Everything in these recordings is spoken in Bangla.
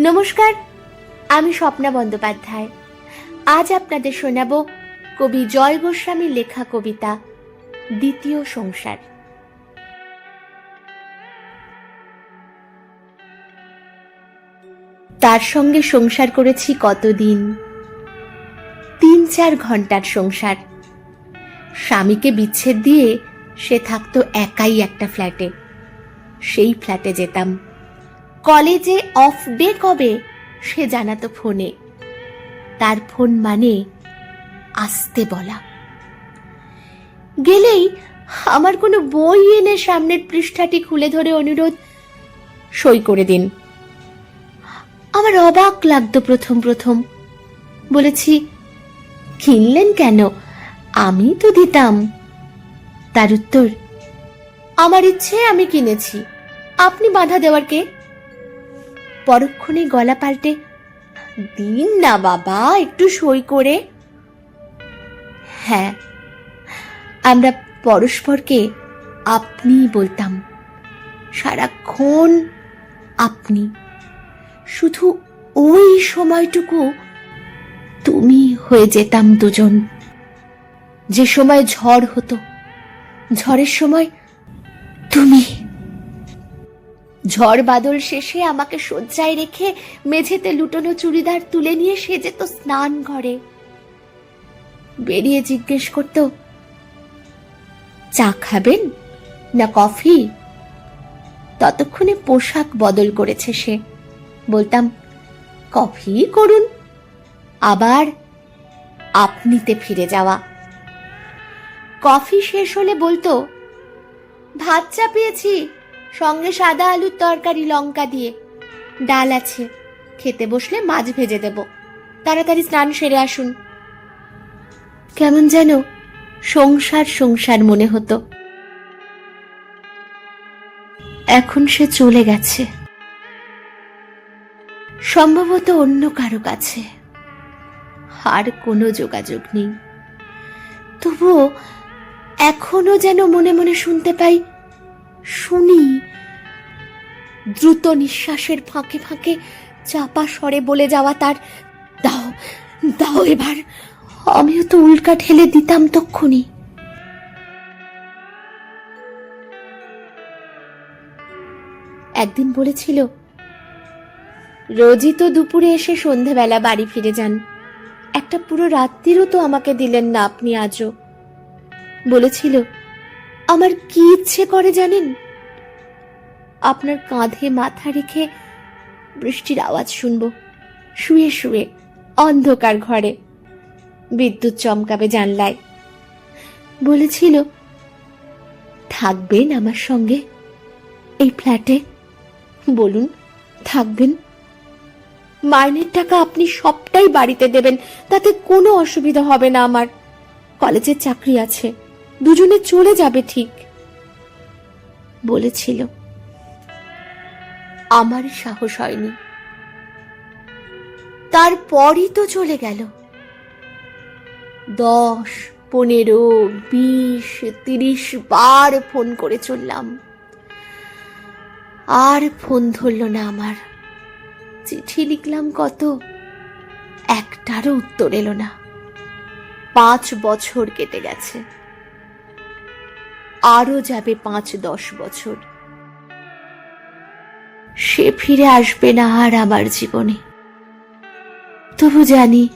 নমস্কার, আমি স্বপ্না বন্দ্যোপাধ্যায়। আজ আপনাদের শোনাব কবি জয় গোস্বামীর লেখা কবিতা, দ্বিতীয় সংসার। তার সঙ্গে সংসার করেছি কতদিন? তিন চার ঘণ্টার সংসার। স্বামীকে বিচ্ছেদ দিয়ে সে থাকতো একাই একটা ফ্ল্যাটে। সেই ফ্ল্যাটে যেতাম। কলেজে অফ ডে কবে? সে জানাতো ফোনে। তার ফোন মানে আসতে বলা। গেলেই আমার কোনো বই এনে সামনের পৃষ্ঠাটি খুলে ধরে অনুরোধ, সই করে দিন। আমার অবাক লাগতো প্রথম প্রথম। বলেছি, কিনলেন কেন? আমি তো দিতাম। তার উত্তর, আমার ইচ্ছে আমি কিনেছি। আপনি বাধা দেওয়ার কে? পরক্ষণে গলা পাল্টে, দিন না বাবা, একটু সই করে। হ্যাঁ আমরা পরস্পরকে আপনি বলতাম, সারাক্ষণ আপনি। শুধু ওই সময়টুকু তুমি হয়ে যেতাম দুজন। যে সময় ঝড় হতো, ঝড়ের সময় তুমি ঝড় বাদল শেষে আমাকে শয্যায় রেখে মেঝেতে লুটোনো চুড়িদার তুলে নিয়ে সে যেত স্নান ঘরে। বেরিয়ে জিজ্ঞেস করত, চা খাবেন না কফি? ততক্ষণে পোশাক বদল করেছে সে। বলতাম, কফি করুন, আবার আপনিতে ফিরে যাওয়া। কফি শেষ হলে বলতো, ভাত চাপিয়েছি সঙ্গে সাদা আলুর তরকারি, লঙ্কা দিয়ে। ডাল আছে। খেতে বসলে মাছ ভেজে দেব। তাড়াতাড়ি স্নান সেরে আসুন। কেমন যেন সংসার সংসার মনে হতো। এখন সে চলে গেছে। সম্ভবত অন্য কারও কাছে। আর কোনো যোগাযোগ নেই। তবুও এখনও যেন মনে মনে শুনতে পাই শুনি। দ্রুত নিঃশ্বাসের ফাঁকে ফাঁকে চাপা স্বরে বলে যাওয়া তার, দাও দাও এবার। আমিও তো উল্কা ঠেলে দিতাম তক্ষুনি। একদিন বলেছিল, রোজই তো দুপুরে এসে সন্ধেবেলা বাড়ি ফিরে যান। একটা পুরো রাত্রিরও তো আমাকে দিলেন না আপনি আজও। বলেছিল আমার কি ইচ্ছে করে জানেন? আপনার কাঁধে মাথা রেখে বৃষ্টির আওয়াজ শুনব। শুয়ে শুয়ে অন্ধকার ঘরে বিদ্যুৎ চমকাবে জানলায়। বলেছিল, থাকবেন আমার সঙ্গে এই ফ্ল্যাটে। বলুন, থাকবেন। মাইনের টাকা আপনি সবটাই বাড়িতে দেবেন, তাতে কোনো অসুবিধা হবে না আমার। কলেজের চাকরি আছে। দুজনে চলে যাবে ঠিক, বলেছিল। আমার সাহস হয়নি। তারপরই তো চলে গেল। দশ, পনেরো, বিশ, তিরিশ বার ফোন করে চললাম। আর ফোন ধরল না আমার। চিঠি লিখলাম কত? একটারও উত্তর এলো না। পাঁচ বছর কেটে গেছে। আরও যাবে পাঁচ দশ বছর। সে ফিরে আসবে না আর আমার জীবনে। তবু জানি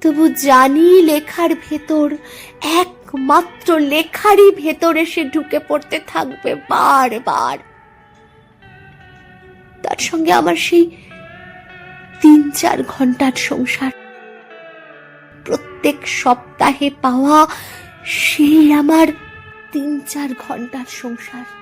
তবু জানি লেখার ভেতর, একমাত্র লেখারই ভেতরে সে ঢুকে পড়তে থাকবে বারবার। তার সঙ্গে আমার সেই তিন চার ঘণ্টার সংসার। প্রত্যেক সপ্তাহে পাওয়া সেই আমার তিন চার ঘণ্টার সংসার।